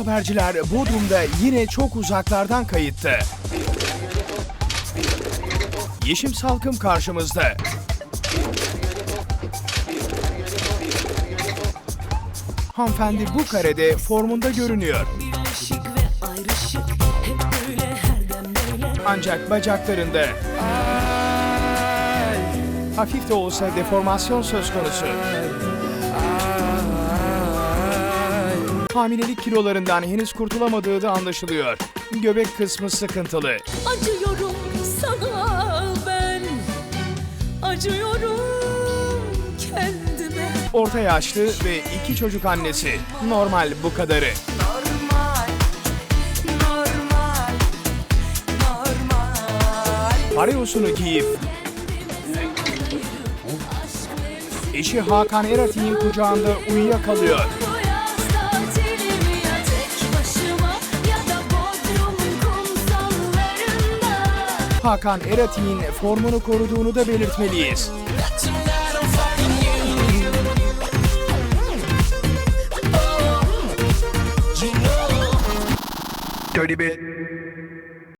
haberciler Bodrum'da yine çok uzaklardan kayıttı. Yeşim Salkım karşımızda. Hanımefendi bu karede formunda görünüyor. Ancak bacaklarında hafif de olsa deformasyon söz konusu. Hamilelik kilolarından henüz kurtulamadığı da anlaşılıyor. Göbek kısmı sıkıntılı. Acıyorum sana ben Acıyorum kendime Orta yaşlı ve iki çocuk annesi. Normal bu kadarı. Parayosunu giyip eşi Hakan Eratik'in kucağında uyuyakalıyor. Hakan Eratik'in formunu koruduğunu da belirtmeliyiz. Dirty bit.